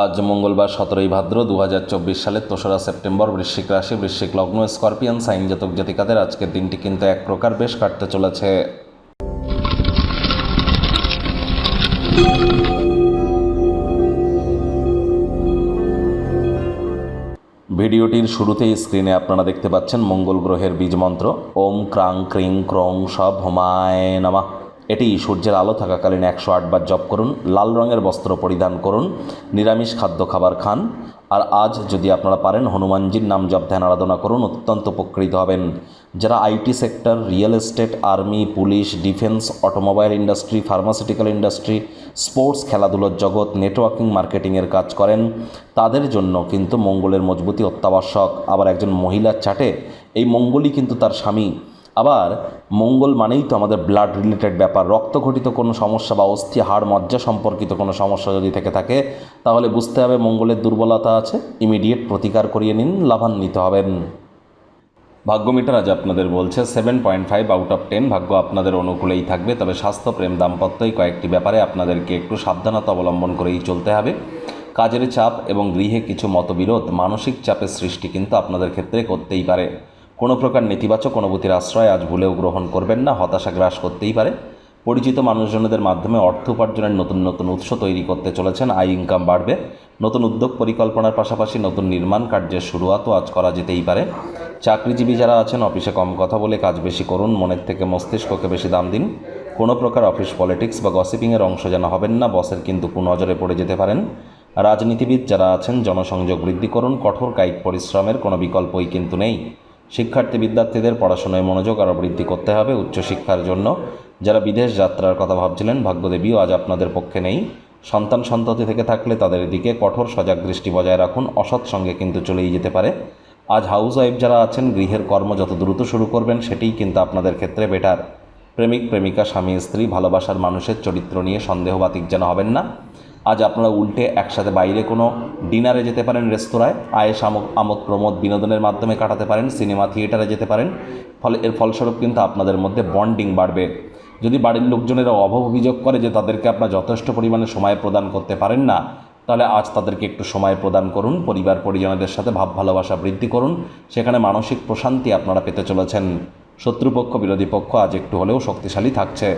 আজ মঙ্গলবার সতেরোই ভাদ্র দু হাজার চব্বিশ সালের দোসরা সেপ্টেম্বর বৃশ্চিক রাশি, বৃশ্চিক লগ্ন, স্করপিয়ান, সাইন জাতক জাতিকাদের আজকের দিনটি কিন্তু এক প্রকার বেশ কাটতে চলেছে। ভিডিওটির শুরুতেই স্ক্রিনে আপনারা দেখতে পাচ্ছেন মঙ্গল গ্রহের বীজ মন্ত্র। ওম ক্রাং ক্রিং ক্রং সব হোমায় নামা। এটি সূর্যের আলো থাকাকালীন একশো আটবার জপ করুন, লাল রঙের বস্ত্র পরিধান করুন, নিরামিষ খাদ্য খাবার খান, আর আজ যদি আপনারা পারেন হনুমানজির নাম জপ, ধ্যান, আরাধনা করুন, অত্যন্ত উপকৃত হবেন। যারা IT sector, real estate, army, police, defence, automobile industry, pharmaceutical industry, sports, খেলাধুলোর জগৎ, নেটওয়ার্কিং, মার্কেটিংয়ের কাজ করেন, তাদের জন্য কিন্তু মঙ্গলের মজবুতি অত্যাবশ্যক। আবার একজন মহিলার চাটে, এই মঙ্গলই কিন্তু তার স্বামী। আবার মঙ্গল মানেই তো আমাদের ব্লাড রিলেটেড ব্যাপার রক্তঘটিত কোনো সমস্যা বা অস্থি হাড় মজ্জা সম্পর্কিত কোনো সমস্যা যদি থেকে থাকে, তাহলে বুঝতে হবে মঙ্গলের দুর্বলতা আছে ইমিডিয়েট প্রতিকার করিয়ে নিন, লাভান্বিত হবেন। ভাগ্যমিটার আজ আপনাদের বলছে seven point five out of ten ভাগ্য আপনাদের অনুকূলেই থাকবে, তবে স্বাস্থ্য, প্রেম, দাম্পত্যই কয়েকটি ব্যাপারে আপনাদেরকে একটু সাবধানতা অবলম্বন করেই চলতে হবে। কাজের চাপ এবং গৃহে কিছু মতবিরোধ, মানসিক চাপের সৃষ্টি কিন্তু আপনাদের ক্ষেত্রে করতেই পারে। কোনো প্রকার নেতিবাচক অনুভূতির আশ্রয় আজ ভুলেও গ্রহণ করবেন না, হতাশা গ্রাস করতেই পারে। পরিচিত মানুষজনদের মাধ্যমে অর্থ উপার্জনের নতুন নতুন উৎস তৈরি করতে চলেছেন, আয় ইনকাম বাড়বে। নতুন উদ্যোগ পরিকল্পনার পাশাপাশি নতুন নির্মাণ কার্যের শুরুয়াতও আজ করা যেতেই পারে। চাকরিজীবী যারা আছেন, অফিসে কম কথা বলে কাজ বেশি করুন, মনের থেকে মস্তিষ্ককে বেশি দাম দিন। কোনো প্রকার অফিস পলিটিক্স বা গসিপিংয়ের অংশ যেন হবেন না, বসের কিন্তু কুনজরে পড়ে যেতে পারেন। রাজনীতিবিদ যারা আছেন, জনসংযোগ বৃদ্ধি করুন, কঠোর কায়িক পরিশ্রমের কোনো বিকল্পই কিন্তু নেই। শিক্ষার্থী বিদ্যার্থীদের পড়াশোনায় মনোযোগ আরও বৃদ্ধি করতে হবে উচ্চশিক্ষার জন্য। যারা বিদেশ যাত্রার কথা ভাবছিলেন, ভাগ্যদেবীও আজ আপনাদের পক্ষে নেই। সন্তান সন্ততি থেকে থাকলে তাদের দিকে কঠোর সজাগ দৃষ্টি বজায় রাখুন, অসৎ সঙ্গে কিন্তু চলেই যেতে পারে। আজ হাউস ওয়াইফ যারা আছেন, গৃহের কর্ম যত দ্রুত শুরু করবেন, সেটিই কিন্তু আপনাদের ক্ষেত্রে বেটার প্রেমিক, প্রেমিকা, স্বামী, স্ত্রী, ভালোবাসার মানুষের চরিত্র নিয়ে সন্দেহবাতিক যেন হবেন না। আজ আপনারা উল্টে একসাথে বাইরে কোনো ডিনারে যেতে পারেন রেস্তোরাঁয় আয়েস আমোদ প্রমোদ বিনোদনের মাধ্যমে কাটাতে পারেন, সিনেমা থিয়েটারে যেতে পারেন। ফলে এর ফলস্বরূপ কিন্তু আপনাদের মধ্যে বন্ডিং বাড়বে। যদি বাড়ির লোকজনেরা অভাব অভিযোগ করে যে তাদেরকে আপনার যথেষ্ট পরিমাণে সময় প্রদান করতে পারেন না, তাহলে আজ তাদেরকে একটু সময় প্রদান করুন, পরিবার পরিজনদের সাথে ভাব ভালোবাসা বৃদ্ধি করুন, সেখানে মানসিক প্রশান্তি আপনারা পেতে চলেছেন। শত্রুপক্ষ, বিরোধী পক্ষ আজ একটু হলেও শক্তিশালী থাকছে।